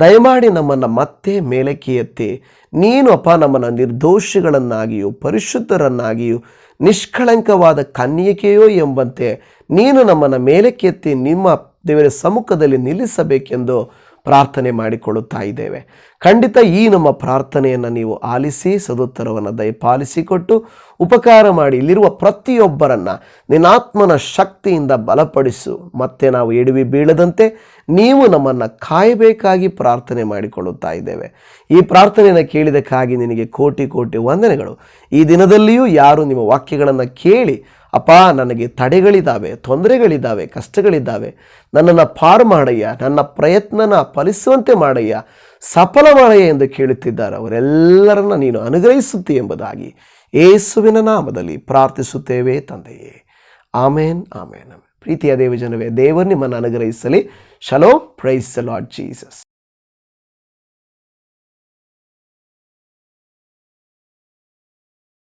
ದಯಮಾಡಿ ನಮ್ಮನ್ನು ಮತ್ತೆ ಮೇಲಕ್ಕೆ ಎತ್ತಿ. ನೀನು ಅಪ್ಪ ನಮ್ಮನ್ನು ನಿರ್ದೋಷಿಗಳನ್ನಾಗಿಯೂ, ಪರಿಶುದ್ಧರನ್ನಾಗಿಯೂ, ನಿಷ್ಕಳಂಕವಾದ ಕನ್ಯಕೆಯೋ ಎಂಬಂತೆ ನೀನು ನಮ್ಮನ್ನು ಮೇಲಕ್ಕೆತ್ತಿ ನಿಮ್ಮ ದೇವರ ಸಮ್ಮುಖದಲ್ಲಿ ನಿಲ್ಲಿಸಬೇಕೆಂದು ಪ್ರಾರ್ಥನೆ ಮಾಡಿಕೊಳ್ಳುತ್ತಾ ಇದ್ದೇವೆ. ಖಂಡಿತ ಈ ನಮ್ಮ ಪ್ರಾರ್ಥನೆಯನ್ನು ನೀವು ಆಲಿಸಿ, ಸದುತ್ತರವನ್ನು ದಯಪಾಲಿಸಿಕೊಟ್ಟು ಉಪಕಾರ ಮಾಡಿ, ಇಲ್ಲಿರುವ ಪ್ರತಿಯೊಬ್ಬರನ್ನು ನಿನ್ನಾತ್ಮನ ಶಕ್ತಿಯಿಂದ ಬಲಪಡಿಸು. ಮತ್ತೆ ನಾವು ಎಡವಿ ಬೀಳದಂತೆ ನೀವು ನಮ್ಮನ್ನು ಕಾಯಬೇಕಾಗಿ ಪ್ರಾರ್ಥನೆ ಮಾಡಿಕೊಳ್ಳುತ್ತಾ ಇದ್ದೇವೆ. ಈ ಪ್ರಾರ್ಥನೆಯನ್ನು ಕೇಳಿದಕ್ಕಾಗಿ ನಿನಗೆ ಕೋಟಿ ಕೋಟಿ ವಂದನೆಗಳು. ಈ ದಿನದಲ್ಲಿಯೂ ಯಾರು ನಿಮ್ಮ ವಾಕ್ಯಗಳನ್ನು ಕೇಳಿ ಅಪ್ಪ, ನನಗೆ ತಡೆಗಳಿದ್ದಾವೆ, ತೊಂದರೆಗಳಿದ್ದಾವೆ, ಕಷ್ಟಗಳಿದ್ದಾವೆ. ನನ್ನನ್ನು ಪಾರು ಮಾಡಯ್ಯ, ನನ್ನ ಪ್ರಯತ್ನನ ಫಲಿಸುವಂತೆ ಮಾಡಯ್ಯ, ಸಫಲ ಮಾಡಯ್ಯ ಎಂದು ಕೇಳುತ್ತಿದ್ದಾರೆ. ಅವರೆಲ್ಲರನ್ನ ನೀನು ಅನುಗ್ರಹಿಸುತ್ತಿ ಎಂಬುದಾಗಿ ಏಸುವಿನ ನಾಮದಲ್ಲಿ ಪ್ರಾರ್ಥಿಸುತ್ತೇವೆ ತಂದೆಯೇ. ಆಮೇನ್ ಆಮೇನ್ ಪ್ರೀತಿಯ ದೇವಜನವೇ, ದೇವರು ನಿಮ್ಮನ್ನು ಅನುಗ್ರಹಿಸಲಿ. ಶಲೋ ಪ್ರೈಸ್ ಲಾರ್ಡ್ ಜೀಸಸ್.